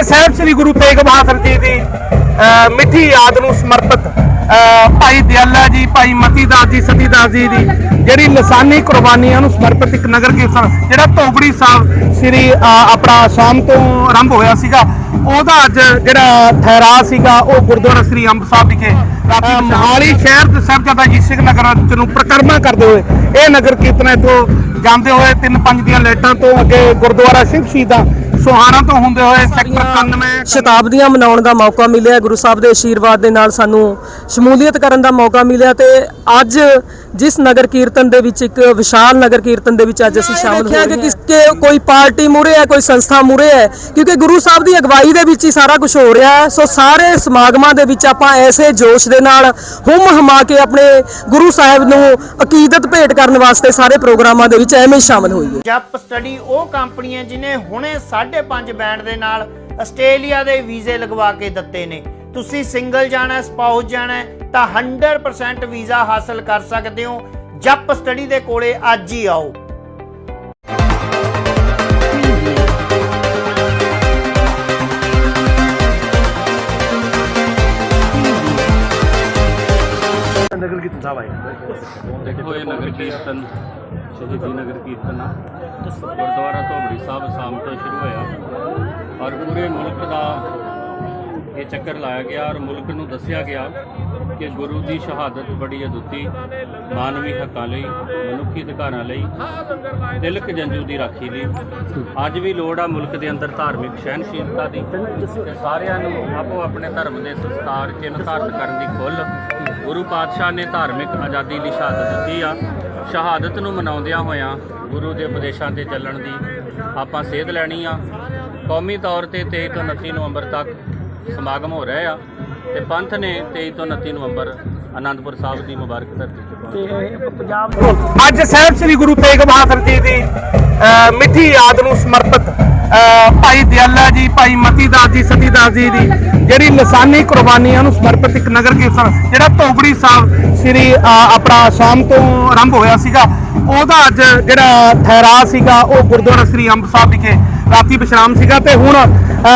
ਅੱਜ ਸਾਹਿਬ ਸ੍ਰੀ ਗੁਰੂ ਤੇਗ ਬਹਾਦਰ ਜੀ ਦੀ ਅਹ, ਮਿੱਠੀ ਯਾਦ ਨੂੰ ਸਮਰਪਿਤ ਅਹ, ਭਾਈ ਦਿਆਲਾ ਜੀ ਭਾਈ ਮਤੀ ਦਾਸ ਜੀ ਸਤੀ ਦਾਸ ਜੀ ਦੀ ਜਿਹੜੀ ਲਸਾਨੀ ਕੁਰਬਾਨੀਆਂ ਨੂੰ ਸਮਰਪਿਤ ਇੱਕ ਨਗਰ ਕੀਰਤਨ ਜਿਹੜਾ ਧੋਬੜੀ ਸਾਹਿਬ ਸ੍ਰੀ ਆਪਣਾ ਸ਼ਾਮ ਤੋਂ ਆਰੰਭ ਹੋਇਆ ਸੀਗਾ ਉਹਦਾ ਅੱਜ ਜਿਹੜਾ ਠਹਿਰਾ ਸੀਗਾ ਉਹ ਗੁਰਦੁਆਰਾ ਸ੍ਰੀ ਅੰਬ ਸਾਹਿਬ ਵਿਖੇ ਅਹ, ਮੋਹਾਲੀ ਸ਼ਹਿਰ ਦੇ ਸਾਹਿਬਜ਼ਾਦਾ ਜੀ ਸਿੰਘ ਨਗਰ ਚ ਨੂੰ ਪ੍ਰਕਰਮਾ ਕਰਦੇ ਹੋਏ ਇਹ ਨਗਰ ਕੀਰਤਨ ਇੱਥੋਂ ਜਾਂਦੇ ਹੋਏ ਤਿੰਨ ਪੰਜ ਦੀਆਂ ਲਾਈਟਾਂ ਤੋਂ ਅੱਗੇ ਗੁਰਦੁਆਰਾ ਸ਼ਿਵ ਸ਼ਹੀਦਾਂ ਸੋਹਾਣਾ ਤੋਂ ਹੁੰਦੇ ਹੋਏ ਸੈਕਟਰ 91 ਸ਼ਤਾਬਦੀਆਂ ਮਨਾਉਣ ਦਾ ਮੌਕਾ ਮਿਲਿਆ ਗੁਰੂ ਸਾਹਿਬ ਦੇ ਆਸ਼ੀਰਵਾਦ ਦੇ ਨਾਲ ਸਾਨੂੰ ਸ਼ਮੂਲੀਅਤ ਕਰਨ ਦਾ ਮੌਕਾ ਮਿਲਿਆ ਤੇ ਅੱਜ ਜਿਸ ਨਗਰ ਕੀਰਤਨ ਦੇ ਵਿੱਚ ਇੱਕ ਵਿਸ਼ਾਲ ਨਗਰ ਕੀਰਤਨ ਦੇ ਵਿੱਚ ਅੱਜ ਅਸੀਂ ਸ਼ਾਮਲ ਹੋਏ ਕਿ ਕਿਸ ਕਿ ਕੋਈ ਪਾਰਟੀ ਮੂਰੇ ਹੈ ਕੋਈ ਸੰਸਥਾ ਮੂਰੇ ਹੈ ਕਿਉਂਕਿ ਗੁਰੂ ਸਾਹਿਬ ਦੀ ਅਗਵਾਈ ਦੇ ਵਿੱਚ ਹੀ ਸਾਰਾ ਕੁਝ ਹੋ ਰਿਹਾ ਹੈ। ਸੋ ਸਾਰੇ ਸਮਾਗਮਾਂ ਦੇ ਵਿੱਚ ਆਪਾਂ ਐਸੇ ਜੋਸ਼ ਦੇ ਨਾਲ ਹੁਮ ਹਮਾ ਕੇ ਆਪਣੇ ਗੁਰੂ ਸਾਹਿਬ ਨੂੰ ਅਕੀਦਤ ਭੇਟ ਕਰਨ ਵਾਸਤੇ ਸਾਰੇ ਪ੍ਰੋਗਰਾਮਾਂ ਦੇ ਵਿੱਚ ਐਵੇਂ ਹੀ ਸ਼ਾਮਲ ਹੋਈਏ। ਜਪ ਸਟੱਡੀ ਉਹ ਕੰਪਨੀ ਹੈ ਜਿਨੇ ਹੁਣੇ 5.5 ਬੈਂਡ ਦੇ ਨਾਲ ਆਸਟ੍ਰੇਲੀਆ ਦੇ ਵੀਜ਼ੇ ਲਗਵਾ ਕੇ ਦਿੱਤੇ ਨੇ। ਤੁਸੀਂ ਸਿੰਗਲ ਜਾਣਾ ਹੈ, ਸਪਾਊਸ ਜਾਣਾ ਤਾਂ 100% ਵੀਜ਼ਾ ਹਾਸਲ ਕਰ ਸਕਦੇ ਹੋ। ਜਪ ਸਟੱਡੀ ਦੇ ਕੋਲੇ ਅੱਜ ਹੀ ਆਓ। ਨਗਰ ਕੀਰਤਨ ਸਾਹਿਬ ਆਏ ਦੇਖੋ ਇਹ ਨਗਰ ਕੀਰਤਨ ਸ਼ਹੀਦੀ ਨਗਰ ਕੀਰਤਨ ਗੁਰਦੁਆਰਾ ਧੋਬੜੀ ਸਾਹਿਬ ਸ਼ਾਮ ਤੋਂ ਸ਼ੁਰੂ ਹੋਇਆ। ਔਰ ਪੂਰੇ ਮੁਲਕ ਦਾ ਇਹ ਚੱਕਰ ਲਾਇਆ ਗਿਆ ਔਰ ਮੁਲਕ ਨੂੰ ਦੱਸਿਆ ਗਿਆ ਕਿ ਗੁਰੂ ਦੀ ਸ਼ਹਾਦਤ ਬੜੀ ਅਦੁੱਤੀ, ਮਾਨਵੀ ਹੱਕਾਂ ਲਈ, ਮਨੁੱਖੀ ਅਧਿਕਾਰਾਂ ਲਈ ਦਿਲਕ ਜੰਜੂ ਦੀ ਰਾਖੀ ਲਈ। ਅੱਜ ਵੀ ਲੋੜ ਆ ਮੁਲਕ ਦੇ ਅੰਦਰ ਧਾਰਮਿਕ ਸਹਿਨਸ਼ੀਲਤਾ ਦੀ ਤੇ ਸਾਰਿਆਂ ਨੂੰ ਆਪੋ ਆਪਣੇ ਧਰਮ ਦੇ ਸੰਸਕਾਰ ਚਿੰਨ੍ਹ ਧਾਰਨ ਕਰਨ ਦੀ ਖੁੱਲ੍ਹ ਗੁਰੂ ਪਾਤਸ਼ਾਹ ਨੇ ਧਾਰਮਿਕ ਆਜ਼ਾਦੀ ਲਈ ਸ਼ਹਾਦਤ ਦਿੱਤੀ ਆ। ਸ਼ਹਾਦਤ ਨੂੰ ਮਨਾਉਂਦਿਆਂ ਹੋਇਆਂ ਗੁਰੂ ਦੇ ਉਪਦੇਸ਼ਾਂ ਤੇ ਚੱਲਣ ਦੀ ਆਪਾਂ ਸੇਧ ਲੈਣੀ ਆ। ਕੌਮੀ ਤੌਰ ਤੇ 23 ਤੋਂ 29 ਨਵੰਬਰ ਤੱਕ ਸਮਾਗਮ ਹੋ ਰਹੇ ਆ ਤੇ ਪੰਥ ਨੇ 23 ਤੋਂ 29 ਨਵੰਬਰ ਆਨੰਦਪੁਰ ਸਾਹਿਬ ਦੀ ਮੁਬਾਰਕ ਧਰਤੀ ਤੇ ਅੱਜ ਸਾਹਿਬ ਸ੍ਰੀ ਗੁਰੂ ਤੇਗ ਬਹਾਦਰ ਜੀ ਦੀ ਅਹ, ਮਿੱਠੀ ਯਾਦ ਨੂੰ ਸਮਰਪਿਤ ਭਾਈ ਦਿਆਲਾ ਜੀ, ਭਾਈ ਮਤੀ ਦਾਸ ਜੀ ਸਤੀ ਦਾਸ ਜੀ ਦੀ ਜਿਹੜੀ ਲਸਾਨੀ ਕੁਰਬਾਨੀਆਂ ਨੂੰ ਸਮਰਪਿਤ ਇੱਕ ਨਗਰ ਕੀਰਤਨ, ਜਿਹੜਾ ਧੋਬੜੀ ਸਾਹਿਬ ਸ੍ਰੀ ਆਪਣਾ ਸ਼ਾਮ ਤੋਂ ਆਰੰਭ ਹੋਇਆ ਸੀਗਾ, ਉਹਦਾ ਅੱਜ ਜਿਹੜਾ ਠਹਿਰਾ ਸੀਗਾ, ਉਹ ਗੁਰਦੁਆਰਾ ਸ੍ਰੀ ਅੰਬ ਸਾਹਿਬ ਵਿਖੇ ਰਾਤੀ ਵਿਸ਼ਰਾਮ ਸੀਗਾ ਤੇ ਹੁਣ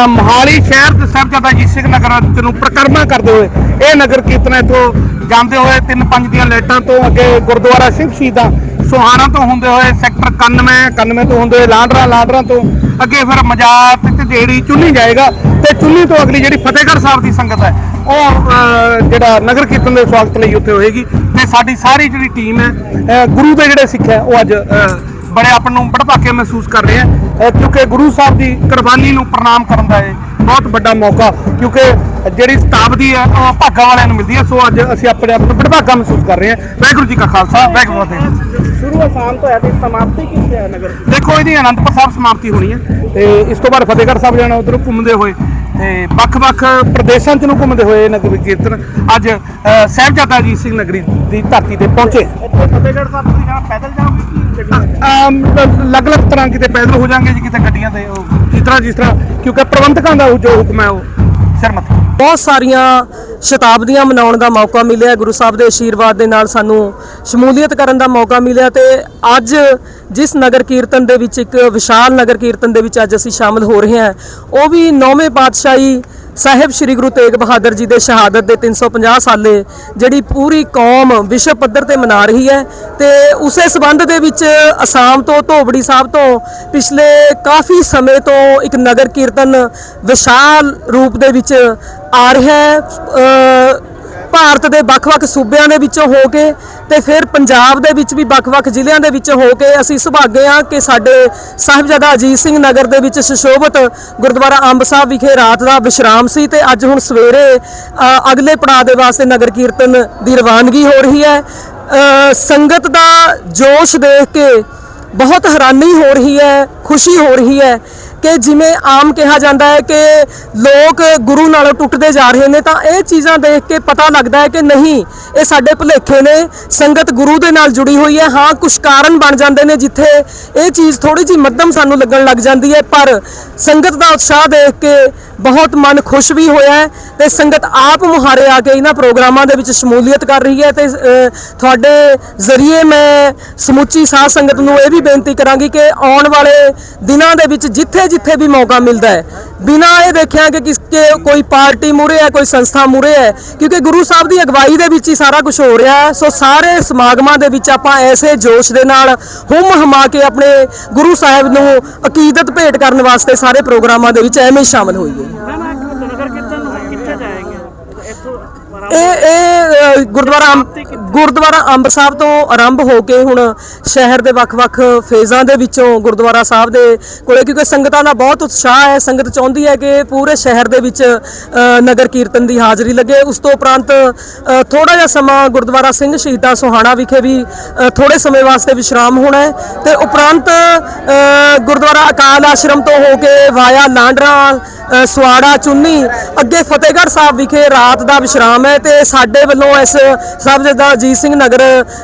ਮੋਹਾਲੀ ਸ਼ਹਿਰ ਦੇ ਸਾਹਿਬਜ਼ਾਦਾ ਜੀ ਸਿੰਘ ਨਗਰ ਨੂੰ ਪ੍ਰਕਰਮਾ ਕਰਦੇ ਹੋਏ ਇਹ ਨਗਰ ਕੀਰਤਨ ਇੱਥੋਂ ਜਾਂਦੇ ਹੋਏ ਤਿੰਨ ਪੰਜ ਦੀਆਂ ਲਾਈਟਾਂ ਤੋਂ ਅੱਗੇ ਗੁਰਦੁਆਰਾ ਸ਼ਿਵ ਸ਼ਹੀਦਾਂ ਸੋਹਾਣਾ ਤੋਂ ਹੁੰਦੇ ਹੋਏ ਸੈਕਟਰ 91 91 ਤੋਂ ਹੁੰਦੇ ਹੋਏ ਲਾਂਡਰਾ ਲਾਂਡਰਾ ਤੋਂ। ਅੱਗੇ ਫਿਰ ਮਜਾਤ ਤੇ ਜਿਹੜੀ ਚੁੰਨੀ ਜਾਏਗਾ ਤੇ ਚੁੰਨੀ ਤੋਂ ਅਗਲੀ ਜਿਹੜੀ ਫਤਿਹਗੜ੍ਹ ਸਾਹਿਬ ਦੀ ਸੰਗਤ ਹੈ, ਉਹ ਜਿਹੜਾ ਨਗਰ ਕੀਰਤਨ ਦੇ ਸਵਾਗਤ ਲਈ ਉੱਥੇ ਹੋਏਗੀ ਤੇ ਸਾਡੀ ਸਾਰੀ ਜਿਹੜੀ ਟੀਮ ਹੈ ਗੁਰੂ ਦੇ ਜਿਹੜੇ ਸਿੱਖ ਹੈ, ਉਹ ਅੱਜ ਬੜੇ ਆਪ ਨੂੰ ਬੜਭਾਗੇ ਮਹਿਸੂਸ ਕਰ ਰਹੇ ਆ ਕਿਉਂਕਿ ਗੁਰੂ ਸਾਹਿਬ ਦੀ ਕੁਰਬਾਨੀ ਨੂੰ ਪ੍ਰਣਾਮ ਕਰਨ ਦਾ ਇਹ ਬਹੁਤ ਵੱਡਾ ਮੌਕਾ, ਕਿਉਂਕਿ ਜਿਹੜੀ ਸ਼ਤਾਬਦੀ ਹੈ ਉਹ ਭਾਗਾਂ ਵਾਲਿਆਂ ਨੂੰ ਮਿਲਦੀ ਹੈ। ਸੋ ਅੱਜ ਅਸੀਂ ਆਪਣੇ ਆਪ ਨੂੰ ਬੜਭਾਗਾ ਮਹਿਸੂਸ ਕਰ ਰਹੇ ਹਾਂ। ਵਾਹਿਗੁਰੂ ਜੀ ਕਾ ਖਾਲਸਾ ਵਾਹਿਗੁਰੂ ਜੀ ਕੀ ਫਤਿਹ। ਸ਼ੁਰੂ ਆਸਾਨ ਤੋਂ ਹੈ ਤੇ ਸਮਾਪਤੀ ਕਿੱਥੇ ਹੈ ਨਗਰ? ਦੇਖੋ ਇਹਦੀ ਅਨੰਦਪੁਰ ਸਾਹਿਬ ਸਮਾਪਤੀ ਹੋਣੀ ਹੈ। ਤੇ ਇਸ ਤੋਂ ਬਾਅਦ ਫਤਿਹਗੜ੍ਹ ਸਾਹਿਬ ਜਾਣਾ ਉਧਰੋਂ ਘੁੰਮਦੇ ਹੋਏ। ਤੇ ਵੱਖ-ਵੱਖ ਪ੍ਰਦੇਸ਼ਾਂ ਚ ਨੂੰ ਘੁੰਮਦੇ ਹੋਏ ਨਗਰ ਕੀਰਤਨ। ਅੱਜ ਸਾਹਿਬਜ਼ਾਦਾ ਅਜੀਤ ਸਿੰਘ ਨਗਰੀ ਦੀ ਧਰਤੀ ਤੇ ਪਹੁੰਚੇ। ਫਤਿਹਗੜ੍ਹ ਸਾਹਿਬ ਤੁਸੀਂ ਜਾਣਾ ਪੈਦਲ ਜਾਓਗੇ ਅਲੱਗ-ਅਲੱਗ ਤਰ੍ਹਾਂ ਕਿਤੇ ਪੈਦਲ ਹੋ ਜਾਣਗੇ ਜੀ ਕਿਤੇ ਗੱਡੀਆਂ ਤੇ ਉਹ ਜਿਸ ਤਰ੍ਹਾਂ ਜਿਸ ਤਰ੍ਹਾਂ। ਕਿਉਂਕਿ ਪ੍ਰਬੰਧਕਾਂ ਦਾ ਉਹ ਜੋ ਹੁਕਮ ਹੈ ਉਹ ਸਿਰਮਤ ਬਹੁਤ ਸਾਰੀਆਂ ਸ਼ਤਾਬਦੀਆਂ ਮਨਾਉਣ ਦਾ ਮੌਕਾ ਮਿਲਿਆ ਗੁਰੂ ਸਾਹਿਬ ਦੇ ਆਸ਼ੀਰਵਾਦ ਦੇ ਨਾਲ ਸਾਨੂੰ ਸ਼ਮੂਲੀਅਤ ਕਰਨ ਦਾ ਮੌਕਾ ਮਿਲਿਆ ਤੇ ਅੱਜ ਜਿਸ ਨਗਰ ਕੀਰਤਨ ਦੇ ਵਿੱਚ ਇੱਕ ਵਿਸ਼ਾਲ ਨਗਰ ਕੀਰਤਨ ਦੇ ਵਿੱਚ ਅੱਜ ਅਸੀਂ ਸ਼ਾਮਲ ਹੋ ਰਹੇ ਹਾਂ। ਉਹ ਵੀ ਨੌਵੇਂ ਪਾਤਸ਼ਾਹੀ ਸਾਹਿਬ ਸ੍ਰੀ ਗੁਰੂ ਤੇਗ ਬਹਾਦਰ ਜੀ ਦੇ ਸ਼ਹਾਦਤ ਦੇ 350 ਸਾਲੇ ਜਿਹੜੀ ਪੂਰੀ ਕੌਮ ਵਿਸ਼ਵ ਪੱਧਰ ਤੇ ਮਨਾ ਰਹੀ ਹੈ ਤੇ ਉਸੇ ਸਬੰਧ ਦੇ ਵਿੱਚ ਅਸਾਮ ਤੋਂ, ਧੋਬੜੀ ਸਾਹਿਬ ਤੋਂ ਪਿਛਲੇ ਕਾਫੀ ਸਮੇਂ ਤੋਂ ਇੱਕ ਨਗਰ ਕੀਰਤਨ ਵਿਸ਼ਾਲ ਰੂਪ ਦੇ ਵਿੱਚ ਆ ਰਿਹਾ ਹੈ। ਭਾਰਤ ਦੇ ਵੱਖ-ਵੱਖ ਸੂਬਿਆਂ ਦੇ ਵਿੱਚੋਂ ਹੋ ਕੇ ਤੇ ਫਿਰ ਪੰਜਾਬ ਦੇ ਵਿੱਚ ਵੀ ਵੱਖ-ਵੱਖ ਜ਼ਿਲ੍ਹਿਆਂ ਦੇ ਵਿੱਚ ਹੋ ਕੇ ਅਸੀਂ ਸੁਭਾਗੇ ਹਾਂ ਕਿ ਸਾਡੇ ਸਾਹਿਬਜ਼ਾਦਾ ਅਜੀਤ ਸਿੰਘ ਨਗਰ ਦੇ ਵਿੱਚ ਸੁਸ਼ੋਭਿਤ ਗੁਰਦੁਆਰਾ ਅੰਬ ਸਾਹਿਬ ਵਿਖੇ ਰਾਤ ਦਾ ਵਿਸ਼ਰਾਮ ਸੀ ਤੇ ਅੱਜ ਹੁਣ ਸਵੇਰੇ ਅਗਲੇ ਪੜਾਅ ਦੇ ਵਾਸਤੇ ਨਗਰ ਕੀਰਤਨ ਦੀ ਰਵਾਨਗੀ ਹੋ ਰਹੀ ਹੈ। ਸੰਗਤ ਦਾ ਜੋਸ਼ ਦੇਖ ਕੇ ਬਹੁਤ ਹੈਰਾਨੀ ਹੋ ਰਹੀ ਹੈ, ਖੁਸ਼ੀ ਹੋ ਰਹੀ ਹੈ। ਕਿ ਜਿਵੇਂ ਆਮ ਕਿਹਾ ਜਾਂਦਾ ਹੈ ਕਿ ਲੋਕ ਗੁਰੂ ਨਾਲੋਂ ਟੁੱਟਦੇ ਜਾ ਰਹੇ ਨੇ, ਤਾਂ ਇਹ ਚੀਜ਼ਾਂ ਦੇਖ ਕੇ ਪਤਾ ਲੱਗਦਾ ਹੈ ਕਿ ਨਹੀਂ, ਇਹ ਸਾਡੇ ਭੁਲੇਖੇ ਨੇ, ਸੰਗਤ ਗੁਰੂ ਦੇ ਨਾਲ ਜੁੜੀ ਹੋਈ ਹੈ। ਹਾਂ ਕੁਝ ਕਾਰਨ ਬਣ ਜਾਂਦੇ ਨੇ ਜਿੱਥੇ ਇਹ ਚੀਜ਼ ਥੋੜੀ ਜਿਹੀ ਮੱਧਮ ਸਾਨੂੰ ਲੱਗਣ ਲੱਗ ਜਾਂਦੀ ਹੈ, ਪਰ ਸੰਗਤ ਦਾ ਉਤਸ਼ਾਹ ਦੇਖ ਕੇ ਬਹੁਤ ਮਨ ਖੁਸ਼ ਵੀ ਹੋਇਆ ਹੈ ਤੇ ਸੰਗਤ ਆਪ ਮੁਹਾਰੇ ਆ ਕੇ ਇਹਨਾਂ ਪ੍ਰੋਗਰਾਮਾਂ ਦੇ ਵਿੱਚ ਸ਼ਮੂਲੀਅਤ ਕਰ ਰਹੀ ਹੈ ਤੇ ਤੁਹਾਡੇ ਜ਼ਰੀਏ ਮੈਂ ਸਮੁੱਚੀ ਸਾਧ ਸੰਗਤ ਨੂੰ ਇਹ ਵੀ ਬੇਨਤੀ ਕਰਾਂਗੀ ਕਿ ਆਉਣ ਵਾਲੇ ਦਿਨਾਂ ਦੇ ਵਿੱਚ ਜਿੱਥੇ ਜਿੱਥੇ ਵੀ ਮੌਕਾ ਮਿਲਦਾ ਹੈ, ਬਿਨਾਂ ਇਹ ਦੇਖਿਆ ਕਿ ਕਿਸ, ਕਿ ਕੋਈ ਪਾਰਟੀ ਮੂਰੇ ਹੈ, ਕੋਈ ਸੰਸਥਾ ਮੂਰੇ ਹੈ, ਕਿਉਂਕਿ ਗੁਰੂ ਸਾਹਿਬ ਦੀ ਅਗਵਾਈ ਦੇ ਵਿੱਚ ਹੀ ਸਾਰਾ ਕੁਝ ਹੋ ਰਿਹਾ ਹੈ, ਸੋ ਸਾਰੇ ਸਮਾਗਮਾਂ ਦੇ ਵਿੱਚ ਆਪਾਂ ਐਸੇ ਜੋਸ਼ ਦੇ ਨਾਲ ਹੁਮ ਹਮਾ ਕੇ ਆਪਣੇ ਗੁਰੂ ਸਾਹਿਬ ਨੂੰ ਅਕੀਦਤ ਭੇਟ ਕਰਨ ਵਾਸਤੇ ਸਾਰੇ ਪ੍ਰੋਗਰਾਮਾਂ ਦੇ ਵਿੱਚ ਐਵੇਂ ਹੀ ਸ਼ਾਮਲ ਹੋਈਏ। ਇਹ ਇਹ ਗੁਰਦੁਆਰਾ ਗੁਰਦੁਆਰਾ ਅੰਬ ਸਾਹਿਬ ਤੋਂ ਆਰੰਭ ਹੋ ਕੇ ਹੁਣ ਸ਼ਹਿਰ ਦੇ ਵੱਖ-ਵੱਖ ਫੇਜ਼ਾਂ ਦੇ ਵਿੱਚੋਂ ਗੁਰਦੁਆਰਾ ਸਾਹਿਬ ਦੇ ਕੋਲੇ ਕਿਉਂਕਿ ਸੰਗਤਾਂ ਦਾ ਬਹੁਤ ਉਤਸ਼ਾਹ ਹੈ। ਸੰਗਤ ਚਾਹੁੰਦੀ ਹੈ ਕਿ ਪੂਰੇ ਸ਼ਹਿਰ ਦੇ ਵਿੱਚ ਨਗਰ ਕੀਰਤਨ ਦੀ ਹਾਜ਼ਰੀ ਲੱਗੇ। ਉਸ ਤੋਂ ਉਪਰੰਤ ਥੋੜਾ ਜਿਹਾ ਸਮਾਂ ਗੁਰਦੁਆਰਾ ਸਿੰਘ ਸ਼ਹੀਦਾਂ ਸੋਹਾਣਾ ਵਿਖੇ ਵੀ ਥੋੜੇ ਸਮੇਂ ਵਾਸਤੇ ਵਿਸ਼ਰਾਮ ਹੋਣਾ ਹੈ। ਤੇ ਉਪਰੰਤ ਗੁਰਦੁਆਰਾ ਅਕਾਲ ਆਸ਼ਰਮ ਤੋਂ ਹੋ ਕੇ ਵਾਇਆ ਲਾਂਡਰਾ ਸਵਾੜਾ, ਚੁੰਨੀ, ਅੱਗੇ ਫਤਿਹਗੜ੍ਹ ਸਾਹਿਬ ਵਿਖੇ ਰਾਤ ਦਾ ਵਿਸ਼ਰਾਮ ਹੈ ਤੇ ਸਾਡੇ ਵੱਲੋਂ ਇਸ ਸਾਹਿਬਜ਼ਾਦਾ ਅਜੀਤ ਸਿੰਘ ਨਗਰ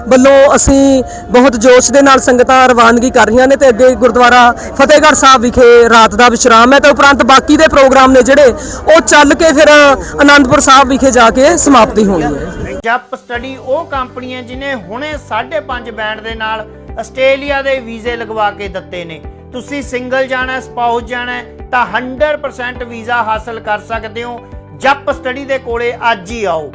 ਵੱਲੋਂ ਅਸੀਂ ਬਹੁਤ ਜੋਸ਼ ਦੇ ਨਾਲ ਸੰਗਤਾਂ ਰਵਾਨਗੀ ਕਰ ਰਹੀਆਂ ਨੇ ਤੇ ਅੱਗੇ ਗੁਰਦੁਆਰਾ ਫਤਿਹਗੜ੍ਹ ਸਾਹਿਬ ਵਿਖੇ ਰਾਤ ਦਾ ਵਿਸ਼ਰਾਮ ਹੈ ਤੇ ਉਪਰੰਤ ਬਾਕੀ ਦੇ ਪ੍ਰੋਗਰਾਮ ਨੇ ਜਿਹੜੇ, ਉਹ ਚੱਲ ਕੇ ਫਿਰ ਆਨੰਦਪੁਰ ਸਾਹਿਬ ਵਿਖੇ ਜਾ ਕੇ ਸਮਾਪਤੀ ਹੋਣੀ ਹੈ। ਜਪ ਸਟੱਡੀ ਉਹ ਕੰਪਨੀ ਹੈ ਜਿਨੇ ਹੁਣੇ 5.5 ਬੈਂਡ ਦੇ ਨਾਲ ਆਸਟ੍ਰੇਲੀਆ ਦੇ ਵੀਜ਼ੇ ਲਗਵਾ ਕੇ ਦਿੱਤੇ ਨੇ। ਤੁਸੀਂ ਸਿੰਗਲ ਜਾਣਾ, ਸਪਾਊਸ ਜਾਣਾ ਤਾਂ 100% ਵੀਜ਼ਾ ਹਾਸਲ ਕਰ ਸਕਦੇ ਹੋ। ਜੱਪ ਸਟੱਡੀ ਦੇ ਕੋਲੇ ਅੱਜ ਹੀ ਆਓ।